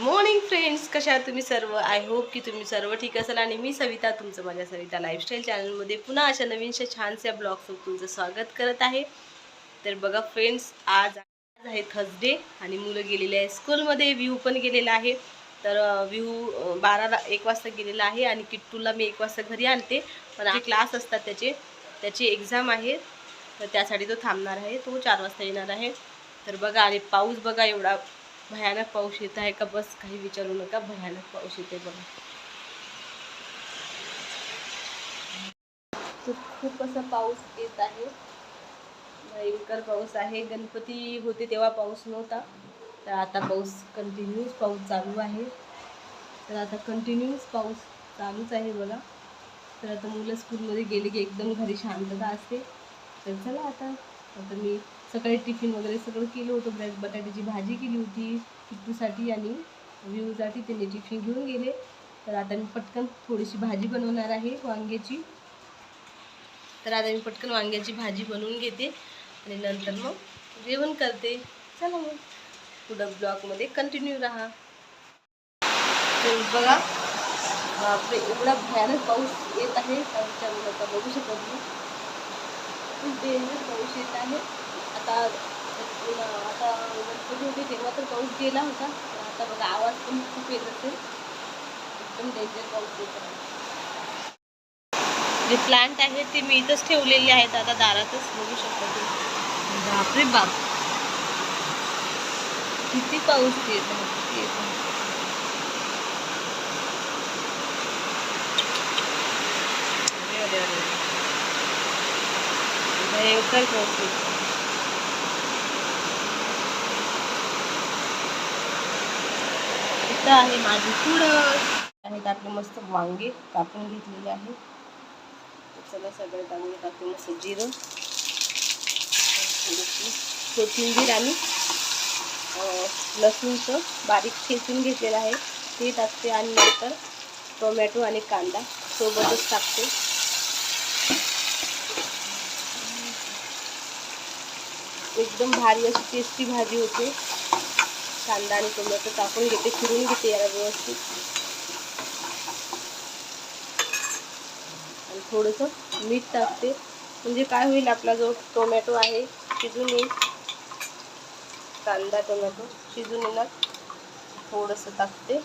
Morning friends कशा आहात तुम्ही सर्व? आय होप की तुम्ही सर्व ठीक असाल आणि मी सविता तुमचं माझ्या सविता लाईफस्टाईल चॅनलमध्ये पुन्हा अशा नवीनशा छानशा ब्लॉगसोबत तुमचं स्वागत करत आहे. तर बघा फ्रेंड्स आज आज आहे थर्सडे आणि मुलं गेलेले आहे स्कूलमध्ये व्ह्यू पण गेलेला आहे. तर व्ह्यू बाराला एक वाजता गेलेला आहे आणि किट्टूला मी एक वाजता घरी आणते. पण क्लास असतात त्याचे. त्याची एक्झाम आहे. तर त्यासाठी तो थांबणार आहे. तो चार वाजता येणार आहे. तर बघा आणि पाऊस बघा एवढा भयानक पाऊस येत आहे का बस काही विचारू नका भयानक पाऊस येते बघा. तर खूप असा पाऊस येत आहे. भयंकर पाऊस आहे. गणपती होते तेव्हा पाऊस नव्हता. तर आता पाऊस कंटिन्यूस पाऊस चालू आहे. तर आता कंटिन्यूस पाऊस चालूच आहे बघा. तर आता मुलं स्कूलमध्ये गेली की एकदम घरी शांतता असते. तर चला आता आता मी सकाळी टिफिन वगैरे सगळं केलं होतं. ब्रॅड बटाट्याची भाजी केली होती किट्टूसाठी आणि व्ह्यूसाठी त्यांनी टिफिन घेऊन गेले. तर आता मी पटकन थोडीशी भाजी बनवणार आहे वांग्याची. तर आता मी पटकन वांग्याची भाजी बनवून घेते आणि नंतर मग जेवण करते. चला मग. पुढं ब्लॉगमध्ये कंटिन्यू राहा. तर बघा बापरे एवढा भयानक पाऊस येत आहे. का विचारू नका बघू शकत नाही. खूप डेंजर पाऊस येत आहे. आता आता गणपती होती तेव्हा तर पाऊस गेला होता पण आता बघा आवाज पण खूप येत असेल. एकदम डेंजर पाऊस येत आहे. जे प्लांट आहे ते मी इथंच ठेवलेले आहेत आता दारातच बघू शकता तुम्ही. बापरे बाप. किती पाऊस येत आहे किती येत आहे. अरे अरे अरे. भयंकर पाऊस येत. इथं आहे माझी तुळस आहेत आपले मस्त वांगे कापून घेतलेले आहे. चला सगळे वांगे टाकून मस्त जिरं. थोडीशी कोथिंबीर आणि लसूणचं बारीक ठेचून घेतलेलं आहे. ते टाकते आणि नंतर टोमॅटो आणि कांदा सोबतच टाकते. एकदम भारी अशी टेस्टी भाजी होते. कांदा आणि टोमॅटो टाकून घेते फिरून घेते याला व्यवस्थित. आणि थोडंसं मीठ टाकते. म्हणजे काय होईल आपला जो टोमॅटो आहे शिजून येईल कांदा टोमॅटो शिजून येणार थोडंसं टाकते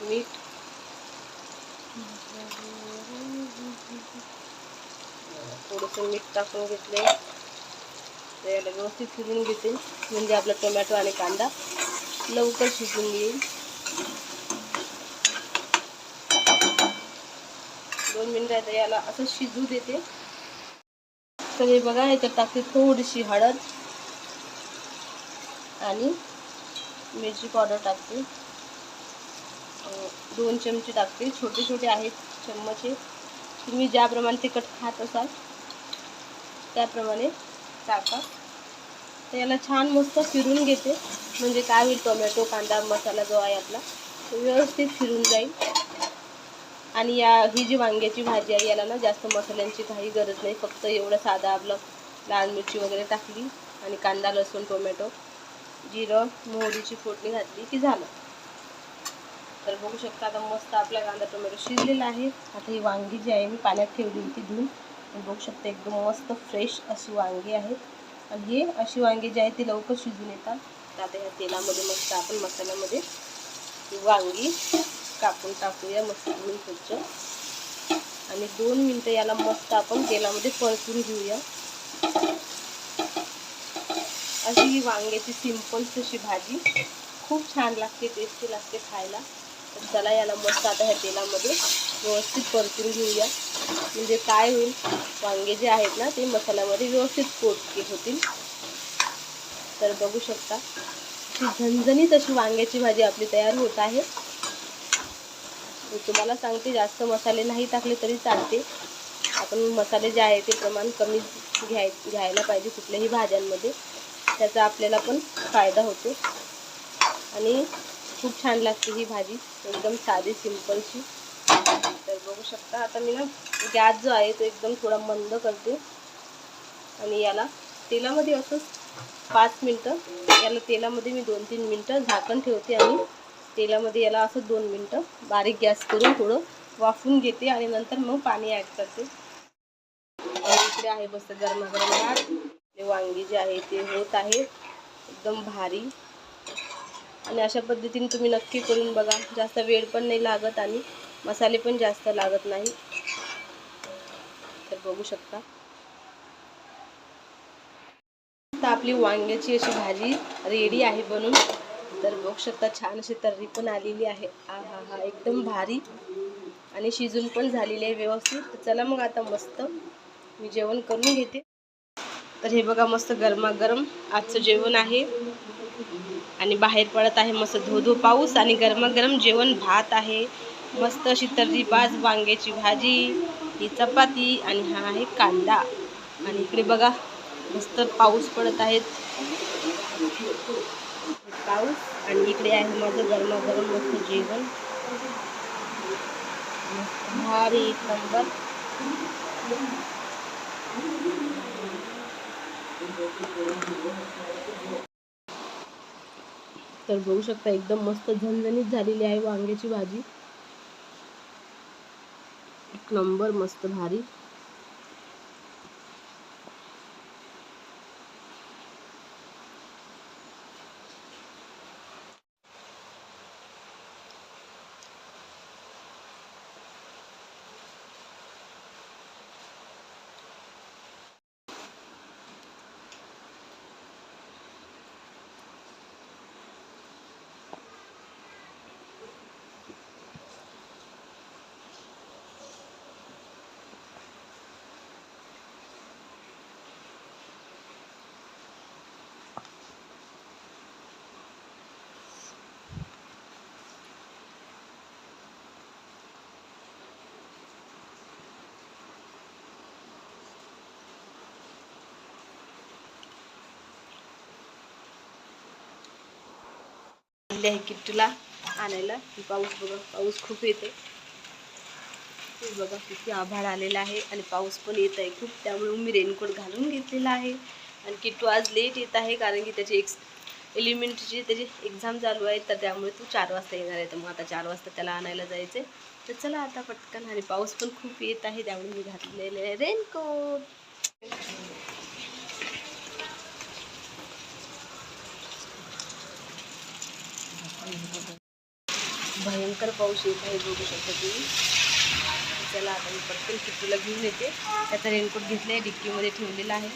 मीठ. थोडंसं मीठ टाकून घेतले याला व्यवस्थित फिरून घेते. म्हणजे आपला टोमॅटो आणि कांदा लवकर शिजून येईल दोन मिनिटं आता याला असं शिजू देते. तर हे बघा याच्यात टाकते थोडीशी हळद आणि मिरची पावडर टाकते. दोन चमचे टाकते. छोटे छोटे आहेत चम्मचे. तुम्ही ज्याप्रमाणे तिखट खात असाल त्याप्रमाणे टाका. तर याला छान मस्त फिरून घेते. म्हणजे काय होईल टोमॅटो कांदा मसाला जो आहे आपला तो व्यवस्थित फिरून जाईल. आणि या ही जी वांग्याची भाजी आहे याला ना जास्त मसाल्यांची काही गरज नाही. फक्त एवढं साधं आपलं लाल मिरची वगैरे टाकली आणि कांदा लसूण टोमॅटो जिरं मोहरीची फोडणी घातली की झालं. तर बघू शकता आता मस्त आपला कांदा टोमॅटो शिजलेला आहे. आता ही वांगी जी आहे मी पाण्यात ठेवली होती धुवून बघू शकता एकदम मस्त फ्रेश अशी वांगी आहेत आणि हे अशी वांगी जी आहे ती लवकर शिजून येतात. तर आता ह्या तेलामध्ये मस्त आपण मसाल्यामध्ये वांगी कापून टाकूया मस्त धुवून स्वच्छ आणि दोन मिनटं याला मस्त आपण तेलामध्ये परतून घेऊया. अशी ही वांग्याची सिंपल अशी भाजी. खूप छान लागते टेस्टी लागते खायला. तर चला याला मस्त आता ह्या तेलामध्ये व्यवस्थित परतून घेऊया. म्हणजे काय होईल वांगे जे आहेत ना ते मसाल्यामध्ये व्यवस्थित पोटके होतील. तर बघू शकता. ती झणझणीत अशी वांग्याची भाजी आपली तयार होत आहे. तुम्हाला सांगते जास्त मसाले नाही टाकले तरी चालते. आपण मसाले जे आहे ते प्रमाण कमी घ्याय घ्यायला पाहिजे कुठल्याही भाज्यांमध्ये. त्याचा आपल्याला पण फायदा होतो. आणि खूप छान लागते ही भाजी. एकदम साधी सिंपलची तर बघू शकता आता मी ना गॅस जो आहे तो एकदम थोडा मंद करते. आणि याला तेलामध्ये असंच पाच मिनटं. याला तेलामध्ये मी दोन तीन मिनटं झाकण ठेवते आणि तेलामध्ये याला असं दोन मिनटं बारीक गॅस करून थोडं वाफून घेते आणि नंतर मग पाणी ॲड करते. इकडे आहे मस्त गरमागरम भात. ते वांगी जे आहे ते होत आहे. एकदम भारी. आणि अशा पद्धतीने तुम्ही नक्की करून बघा. जास्त वेळ पण नाही लागत आणि मसाले पण जास्त लागत नाही. तर बघू शकता. आता आपली वांग्याची अशी भाजी रेडी आहे बनून. तर बघू शकता छान अशी तर्री पण आलेली आहे. आ हा हा एकदम भारी. आणि शिजून पण झालेली आहे व्यवस्थित. तर चला मग आता मस्त मी जेवण करून घेते. तर हे बघा मस्त गरमागरम आजचं जेवण आहे. आणि बाहेर पडत आहे मस्त धो पाऊस आणि गरमागरम जेवण भात आहे. मस्त अशी तर्री बाज वांग्याची भाजी ही चपाती आणि हा आहे कांदा. आणि इकडे बघा मस्त पाऊस पडत आहेत. पाऊस आणि इकडे आहे माझं गरमागरम मस्त जेवण. भारी एक नंबर. तर बघू शकता एकदम मस्त झणझणीत झालेली आहे वांग्याची भाजी. एक नंबर मस्त भारी. आणले आहे किट्टूला आणायला. पाऊस बघा पाऊस खूप येते बघा किती आभाळ आलेला आहे आणि पाऊस पण येत आहे खूप. त्यामुळे मी रेनकोट घालून घेतलेला आहे. आणि किट्टू आज लेट येत आहे कारण की त्याची एक्स एलिमेंटची त्याची एक्झाम चालू आहे. तर त्यामुळे तो चार वाजता येणार आहे. तर मग आता चार वाजता त्याला आणायला जायचं आहे तर चला आता पटकन. आणि पाऊस पण खूप येत आहे. त्यामुळे मी घातलेले आहे रेनकोट भयंकर पाऊस येत आहे बघू शकता तुम्ही. चला आता मी पटकन किट्टूला घेऊन येते. त्याचा रेनकोट घेतला आहे डिक्कीमध्ये ठेवलेला आहे.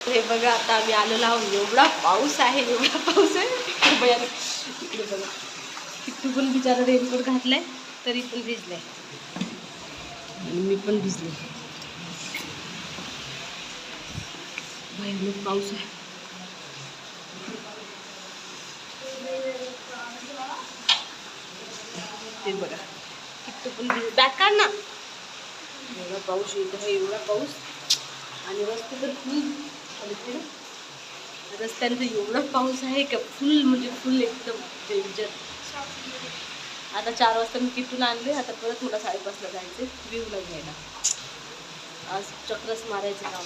हे बघा आता आम्ही आलेलो आहोत. एवढा पाऊस आहे एवढा पाऊस आहे. इकडे भयानक इकडे बघा. किट्टू पण बिचारा रेनकोट घातलाय तरी पण भिजलाय. आणि मी पण भिजले. भयानक पाऊस आहे. ते बघा. किती पण बॅग काढ ना. एवढा पाऊस येतो आहे एवढा पाऊस. आणि रस्ते तर फुल रस्त्यानं तर एवढा पाऊस आहे का फुल म्हणजे फुल एकदम डेंजर आता चार वाजता मी किटून आणले आता परत मला साडेपाचला जायचं व्ह्यूला घ्यायला. आज चक्रच मारायचं काम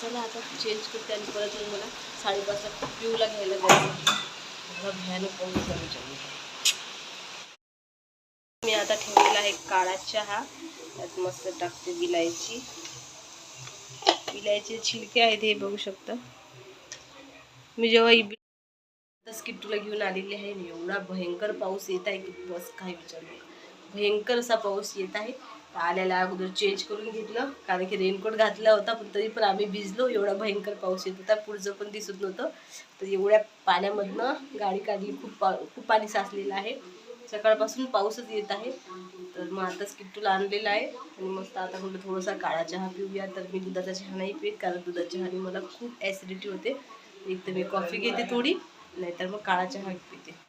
चला आता चेंज करते आणि परत मला साडेपाचला व्ह्यूला घ्यायला जायचं भयानक पाऊस चालू मी आता ठेवलेला आहे काळा चहा. त्यात मस्त टाकते विलायची. विलायचे छिलके आहेत हे बघू शकता. मी जेव्हा इब- किट्टूला घेऊन आलेली आहे एवढा भयंकर पाऊस येत आहे की बस काय विचारू भयंकर असा पाऊस येत आहे. आल्याला अगोदर चेंज करून घेतलं. कारण की रेनकोट घातला होता पण तरी पण आम्ही भिजलो. एवढा भयंकर पाऊस येत होता. पुढचं पण दिसत नव्हतं. तर एवढ्या पाण्यामधनं गाडी काढली. खूप पा खूप पाणी साचलेलं आहे. सकाळपासून पाऊसच येत आहे. तर मग आता किट्टूला आणलेला आहे. आणि मस्त आता म्हटलं थोडासा काळा चहा पिऊया. तर मी दुधाचा चहा नाही पित कारण दुधाच्या चहाने मला खूप ॲसिडिटी होते. एक तर मी कॉफी घेते थोडी नाहीतर मग काळा चहा पिते.